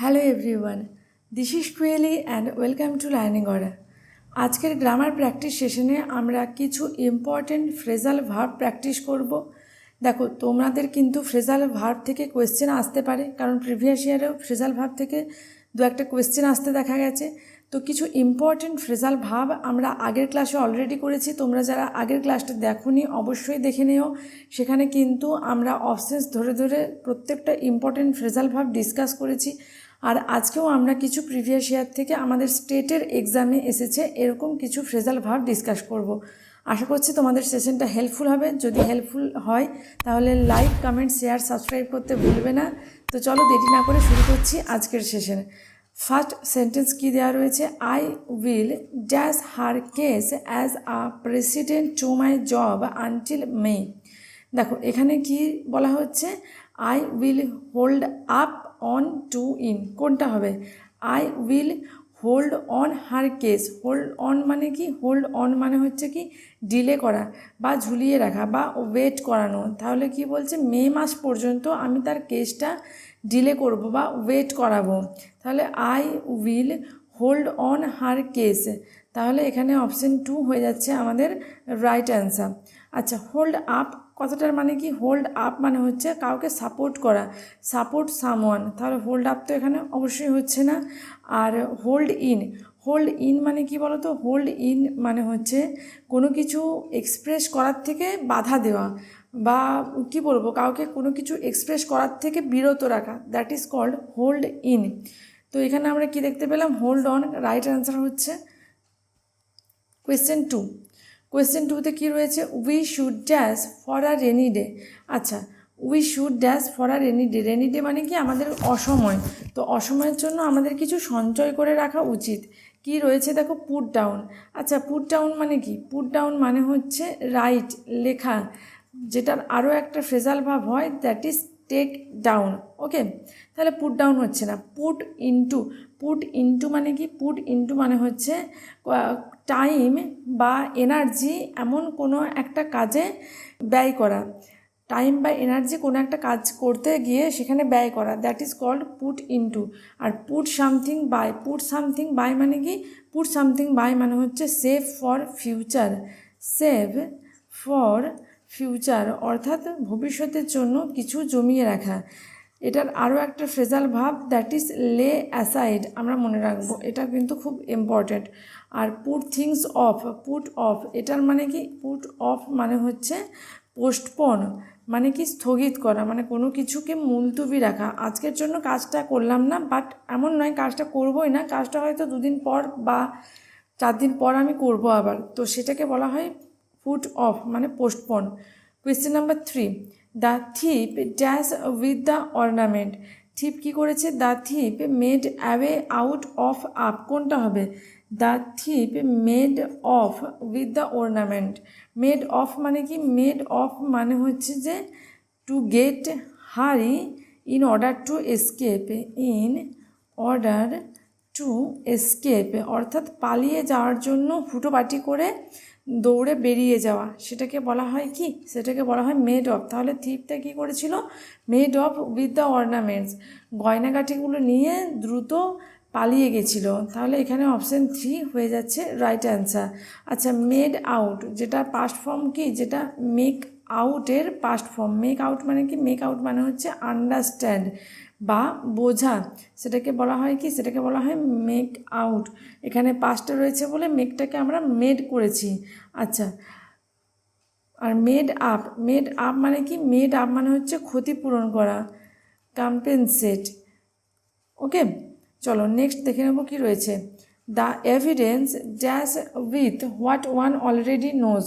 Hello everyone this is Koeli and welcome to learning order আজকের grammar practice সেশনে আমরা কিছু ইম্পর্টেন্ট ফ্রেজাল ভার্ব প্র্যাকটিস করব। দেখো, তোমাদের কিন্তু ফ্রেজাল ভার্ব থেকে কোয়েশ্চেন আসতে পারে, কারণ প্রিভিয়াস ইয়ারেও ফ্রেজাল ভার্ব থেকে দু একটা কোয়েশ্চেন আসতে দেখা গেছে। তো কিছু ইম্পর্টেন্ট ফ্রেজাল ভাব আমরা আগের ক্লাসে অলরেডি করেছি, তোমরা যারা আগের ক্লাসটা দেখোনি অবশ্যই দেখে নিও। সেখানে কিন্তু আমরা অপশনস ধরে ধরে প্রত্যেকটা ইম্পর্টেন্ট ফ্রেজাল ভাব ডিসকাস করেছি। আর আজকেও আমরা কিছু প্রিভিয়াস ইয়ার থেকে আমাদের স্টেটের এক্সামে এসেছে, এরকম কিছু ফ্রেজাল ভাব ডিসকাস করব। আশা করছি তোমাদের সেশনটা হেল্পফুল হবে। যদি হেল্পফুল হয়, তাহলে লাইক কমেন্ট শেয়ার সাবস্ক্রাইব করতে ভুলবে না। তো চলো দেরি না করে শুরু করছি আজকের সেশনে ফার্স্ট সেন্টেন্স কি দেওয়া রয়েছে? I will dash her case as a president to my job until May দেখো, এখানে কি বলা হচ্ছে? I will hold up on to in কোনটা হবে? I will hold on her case hold on মানে কি? হোল্ড অন মানে হচ্ছে কি? ডিলে করা বা ঝুলিয়ে রাখা বা ওয়েট করানো। তাহলে কি বলছে? মে মাস পর্যন্ত আমি তার কেসটা ডিলে করব বা ওয়েট করাবো। তাহলে I will hold on her case তাহলে এখানে অপশন টু হয়ে যাচ্ছে আমাদের রাইট অ্যান্সার আচ্ছা হোল্ড আপ কথাটার মানে কি? হোল্ড আপ মানে হচ্ছে কাউকে সাপোর্ট করা। সাপোর্ট সামওয়ান তাহলে হোল্ড আপ তো এখানে অবশ্যই হচ্ছে না। আর হোল্ড ইন হোল্ড ইন মানে কি বলো তো হোল্ড ইন মানে হচ্ছে কোনো কিছু এক্সপ্রেস করার থেকে বাধা দেওয়া বা কি বলব? কাউকে কোনো কিছু এক্সপ্রেস করার থেকে বিরত রাখা that is called hold in তো এখানে আমরা কি দেখতে পেলাম? হোল্ড অন রাইট অ্যান্সার হচ্ছে কোয়েশ্চেন টু কোয়েশ্চেন টুতে কী রয়েছে? We should dash for a rainy day আচ্ছা we should dash for a rainy day rainy day মানে কি? আমাদের অসময়। তো অসময়ের জন্য আমাদের কিছু সঞ্চয় করে রাখা উচিত। কি রয়েছে? দেখো পুট ডাউন আচ্ছা পুট ডাউন মানে কি? পুট ডাউন মানে হচ্ছে রাইট লেখা। যেটার আরও একটা ফ্রেজাল ভাব হয় that is take down okay তাহলে পুট ডাউন হচ্ছে না পুট ইনটু পুট ইনটু মানে কি? পুট ইনটু মানে হচ্ছে টাইম বা এনার্জি এমন কোনো একটা কাজে ব্যয় করা। টাইম বা এনার্জি কোনো একটা কাজ করতে গিয়ে সেখানে ব্যয় করা that is called put into R put something by put something by মানে কি? পুট সামথিং বাই মানে হচ্ছে save for future save for future অর্থাৎ ভবিষ্যতের জন্য কিছু জমিয়ে রাখা। এটার আরও একটা ফ্রেজাল ভাব দ্যাট ইজ লে অ্যাসাইড আমরা মনে রাখব। এটা কিন্তু খুব ইম্পর্ট্যান্ট আর put things off put off এটার মানে কি? পুট অফ মানে হচ্ছে পোস্টপন মানে কি স্থগিত করা মানে কোনো কিছুকে মুলতুবি রাখা। আজকের জন্য কাজটা করলাম না বাট এমন নয়, কাজটা করবোই না। কাজটা হয়তো দুদিন পর বা চার দিন পর আমি করব আবার। তো সেটাকে বলা হয় পুট অফ মানে postpone question number three the thief dash with the ornament thief কী করেছে? The thief made away out of up কোনটা হবে? The thief made off with the ornament made off মানে কি? মেড অফ মানে হচ্ছে যে to get hurry in order to escape in order to escape অর্থাৎ পালিয়ে যাওয়ার জন্য হুটোপাটি করে দৌড়ে বেরিয়ে যাওয়া। সেটাকে বলা হয় কি? সেটাকে বলা হয় মেড অফ তাহলে থিপটা কী করেছিল? Made off with the ornaments গয়নাগাটিগুলো নিয়ে দ্রুত পালিয়ে গেছিল। তাহলে এখানে অপশান থ্রি হয়ে যাচ্ছে রাইট অ্যান্সার আচ্ছা মেড আউট যেটা পাস্ট ফর্ম কি? যেটা মেক আউটের পাস্ট ফর্ম মেক আউট মানে কি? মেক আউট মানে হচ্ছে আন্ডারস্ট্যান্ড বা বোঝা, সেটাকে বলা হয় কি? সেটাকে বলা হয় মেক আউট এখানে পাঁচটা রয়েছে বলে মেকটাকে আমরা মেড করেছি। আচ্ছা আর মেড আপ মেড আপ মানে কি? মেড আপ মানে হচ্ছে ক্ষতিপূরণ করা কম্পেনসেট ওকে চলো নেক্সট দেখে নেব কি রয়েছে। The evidence dash with what one already knows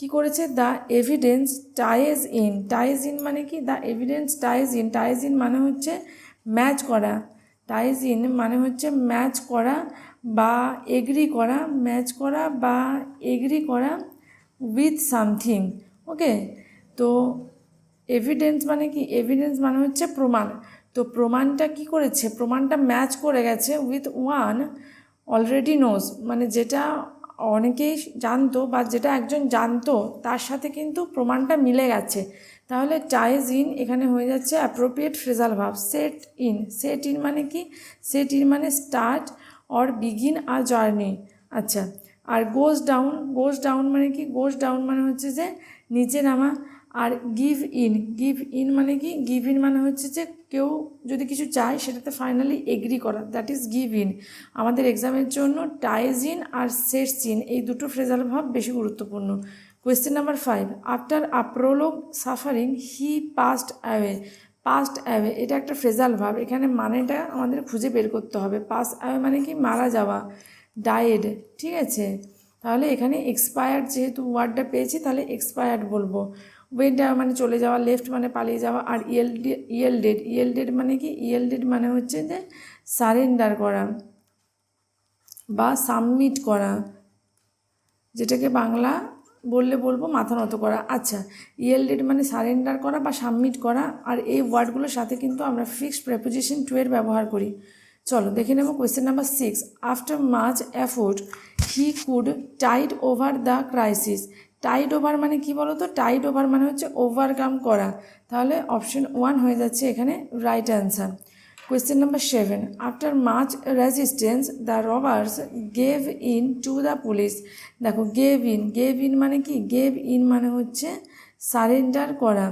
কি করেছে? The evidence ties in ties in মানে কি? The evidence ties in ties in মানে হচ্ছে ম্যাচ করা। টাইজ ইন মানে হচ্ছে ম্যাচ করা বা এগ্রি করা। ম্যাচ করা বা এগ্রি করা উইথ সামথিং ওকে তো এভিডেন্স মানে কি? এভিডেন্স মানে হচ্ছে প্রমাণ। তো প্রমাণটা কি করেছে? প্রমাণটা ম্যাচ করে গেছে উইথ ওয়ান অলরেডি নোজ মানে যেটা অনেকেই জানতো বা যেটা একজন জানতো, তার সাথে কিন্তু প্রমাণটা মিলে গেছে। তাহলে টাইজ ইন এখানে হয়ে যাচ্ছে অ্যাপ্রোপ্রিয়েট ফ্রেজাল ভাব সেট ইন সেট ইন মানে কি? সেট ইন মানে start or begin a journey আচ্ছা আর গোজ ডাউন গোজ ডাউন মানে কি? গোজ ডাউন মানে হচ্ছে যে নিচে নামা। আর গিভ ইন গিভ ইন মানে কি? গিভ ইন মানে হচ্ছে যে কেউ যদি কিছু চায় সেটাতে ফাইনালি এগ্রি করা দ্যাট ইজ গিভ ইন আমাদের এক্সামের জন্য টাইজ ইন আর সেটস ইন এই দুটো ফ্রেজাল ভাব বেশি গুরুত্বপূর্ণ। Question number five after আপ্রোলোগ suffering he passed away passed away এটা একটা ফ্রেজাল ভাব, এখানে মানেটা আমাদের খুঁজে বের করতে হবে। পাস্ট অ্যাওয়ে মানে কি? মারা যাওয়া ডায়েড ঠিক আছে? তাহলে এখানে এক্সপায়ার্ড যেহেতু ওয়ার্ডটা পেয়েছি, তাহলে এক্সপায়ার্ড বলব। ওয়েনটা মানে চলে যাওয়া লেফট মানে পালিয়ে যাওয়া আর ইয়েল ইয়েলডেড ইয়েলডেড মানে কি? ইয়েলডেড মানে হচ্ছে যে সারেন্ডার করা বা সাবমিট করা, যেটাকে বাংলা বললে বলব মাথা নত করা। আচ্ছা ইয়েলডেড মানে সারেন্ডার করা বা সাবমিট করা আর এই ওয়ার্ডগুলোর সাথে কিন্তু আমরা ফিক্সড প্রেপোজিশন টু এর ব্যবহার করি। চলো, দেখে নেব question number six after much effort he could tide over the crisis tide over মানে কি বলো তো টাইড ওভার মানে হচ্ছে ওভারকাম করা। তাহলে অপশন ওয়ান হয়ে যাচ্ছে এখানে right answer question number seven after much resistance the robbers gave in to the police দেখো গেভ ইন গেভ ইন মানে কি? গেভ ইন মানে হচ্ছে সারেন্ডার করা।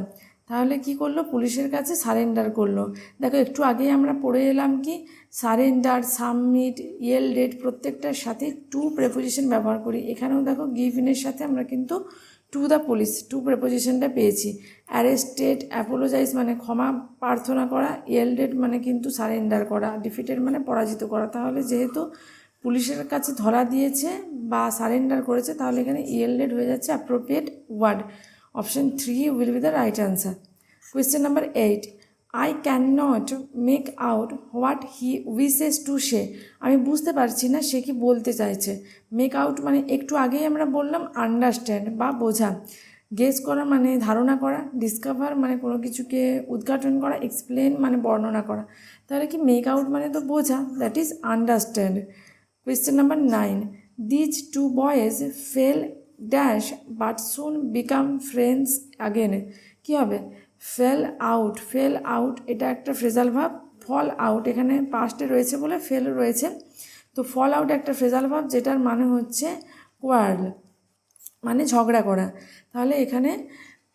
তাহলে কি করল? পুলিশের কাছে সারেন্ডার করল। দেখো, একটু আগেই আমরা পড়ে এলাম কি? সারেন্ডার সাবমিট ইয়েল ডেট প্রত্যেকটার সাথে টু প্রেপোজিশন ব্যবহার করি। এখানেও দেখো গিভ ইনের সাথে আমরা কিন্তু টু দ্য পুলিশ টু প্রেপোজিশনটা পেয়েছি অ্যারেস্টেড অ্যাপোলোজাইজ মানে ক্ষমা, প্রার্থনা করা ইয়েল ডেট মানে কিন্তু সারেন্ডার করা ডিফিটেড মানে পরাজিত করা। তাহলে যেহেতু পুলিশের কাছে ধরা দিয়েছে বা সারেন্ডার করেছে, তাহলে এখানে ইয়েল ডেট হয়ে যাচ্ছে appropriate word option three will be the right answer question number eight I can not make out what he wishes to say আমি বুঝতে পারছি না সে কি বলতে চাইছে। মেক আউট মানে একটু আগেই আমরা বললাম আন্ডারস্ট্যান্ড বা বোঝা। গেস করা মানে ধারণা করা। ডিসকাভার মানে কোনো কিছুকে উদ্ঘাটন করা এক্সপ্লেন মানে বর্ণনা করা। তাহলে কি মেক আউট মানে তো বোঝা that is understand question number nine these two boys fell dash but soon become friends again কী হবে? ফেল আউট ফেল আউট এটা একটা ফ্রেজাল ভাব। ফল আউট এখানে পাস্টে রয়েছে বলে ফেল রয়েছে। তো ফল আউট একটা ফ্রেজাল ভাব, যেটার মানে হচ্ছে কোয়ার্ল মানে ঝগড়া করা। তাহলে এখানে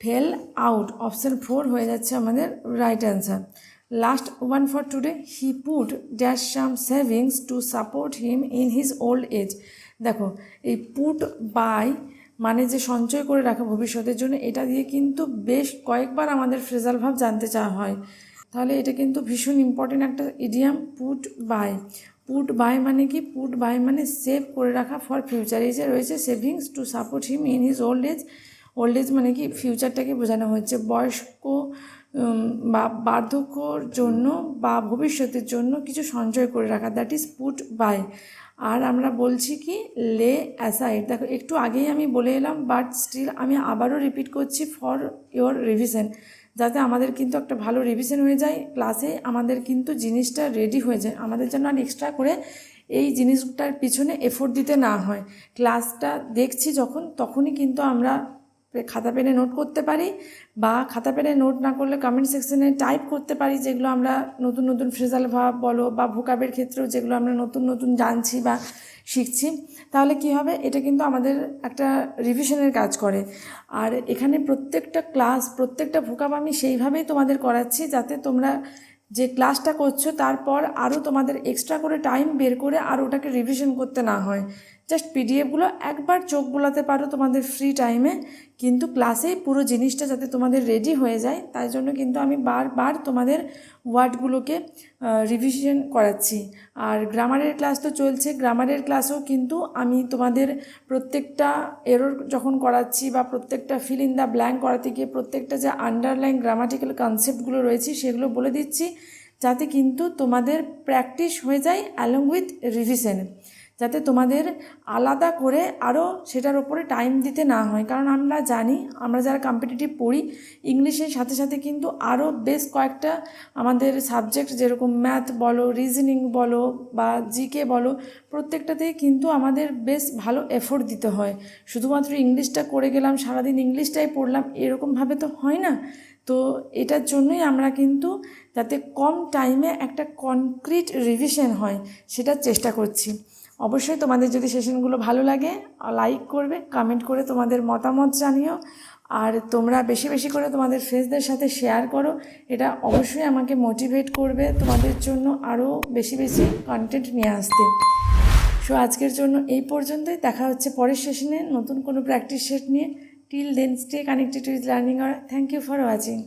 ফেল আউট অপশান ফোর হয়ে যাচ্ছে আমাদের right answer last one for today he put dash some savings to support him in his old age দেখো, এই পুট বাই মানে যে সঞ্চয় করে রাখা ভবিষ্যতের জন্য, এটা দিয়ে কিন্তু বেশ কয়েকবার আমাদের ফ্রেজাল ভাব জানতে চাওয়া হয়। তাহলে এটা কিন্তু ভীষণ ইম্পর্টেন্ট একটা idiom put by put by মানে কি? পুট বাই মানে সেভ করে রাখা ফর ফিউচার এই যে রয়েছে savings to support him in his old age old age মানে কি? ফিউচারটাকে বোঝানো হচ্ছে বয়স্ক বা বার্ধক্যর জন্য বা ভবিষ্যতের জন্য কিছু সঞ্চয় করে রাখা। দ্যাট ইজ পুট বাই আর আমরা বলছি কি, লে অ্যাসাইড। দেখো, একটু আগেই আমি বলে এলাম বাট স্টিল আমি আবারও রিপিট করছি ফর ইওর রিভিশন যাতে আমাদের কিন্তু একটা ভালো রিভিশন হয়ে যায়। ক্লাসে আমাদের কিন্তু জিনিসটা রেডি হয়ে যায়। আমাদের জন্য আর এক্সট্রা করে এই জিনিসটার পিছনে এফোর্ট দিতে না হয়। ক্লাসটা দেখছি যখন, তখনই কিন্তু আমরা খাতা পেনে নোট করতে পারি বা খাতা পেনে নোট না করলে কমেন্ট সেকশনে টাইপ করতে পারি যেগুলো আমরা নতুন নতুন ফ্রেজাল ভাব বলো বা ভোকাবের ক্ষেত্রেও যেগুলো আমরা নতুন নতুন জানছি বা শিখছি। তাহলে কি হবে? এটা কিন্তু আমাদের একটা রিভিশনের কাজ করে। আর এখানে প্রত্যেকটা ক্লাস প্রত্যেকটা ভোকাব আমি সেইভাবেই তোমাদের করাচ্ছি যাতে তোমরা যে ক্লাসটা করছ তারপর আরও তোমাদের এক্সট্রা করে টাইম বের করে আর ওটাকে রিভিশন করতে না হয়। জাস্ট পিডিএফগুলো একবার চোখ বোলাতে পারো তোমাদের ফ্রি টাইমে কিন্তু ক্লাসেই পুরো জিনিসটা যাতে তোমাদের রেডি হয়ে যায়, তাই জন্য কিন্তু আমি বারবার তোমাদের ওয়ার্ডগুলোকে রিভিশন করাচ্ছি। আর গ্রামারের ক্লাস তো চলছে গ্রামারের ক্লাসেও কিন্তু আমি তোমাদের প্রত্যেকটা এরর যখন করাচ্ছি বা প্রত্যেকটা ফিল ইন দ্য ব্ল্যাঙ্ক করাতে গিয়ে প্রত্যেকটা যে আন্ডারলাইন গ্রামাটিক্যাল কনসেপ্টগুলো রয়েছে, সেগুলো বলে দিচ্ছি, যাতে কিন্তু তোমাদের প্র্যাকটিস হয়ে যায় অ্যালং উইথ রিভিশন যাতে তোমাদের আলাদা করে আরও সেটার ওপরে টাইম দিতে না হয়। কারণ আমরা জানি, আমরা যারা কম্পিটিটিভ পড়ি ইংলিশের সাথে সাথে কিন্তু আরও বেশ কয়েকটা আমাদের সাবজেক্ট যেরকম ম্যাথ বলো রিজনিং বলো বা জিকে বলো, প্রত্যেকটাতেই কিন্তু আমাদের বেশ ভালো এফোর্ট দিতে হয়। শুধুমাত্র ইংলিশটা করে গেলাম, সারাদিন ইংলিশটাই পড়লাম, এরকমভাবে তো হয় না। তো এটার জন্যই আমরা কিন্তু যাতে কম টাইমে একটা কনক্রিট রিভিশন হয়, সেটার চেষ্টা করছি। অবশ্যই তোমাদের যদি সেশনগুলো ভালো লাগে লাইক করবে কমেন্ট করে তোমাদের মতামত জানিও। আর তোমরা বেশি বেশি করে তোমাদের ফ্রেন্ডসদের সাথে শেয়ার করো। এটা অবশ্যই আমাকে মোটিভেট করবে তোমাদের জন্য আরও বেশি বেশি কন্টেন্ট নিয়ে আসতে। সো আজকের জন্য এই পর্যন্তই। দেখা হচ্ছে পরের সেশনে নতুন কোনো প্র্যাকটিস সেট নিয়ে। Till then stay connected with learning R thank you for watching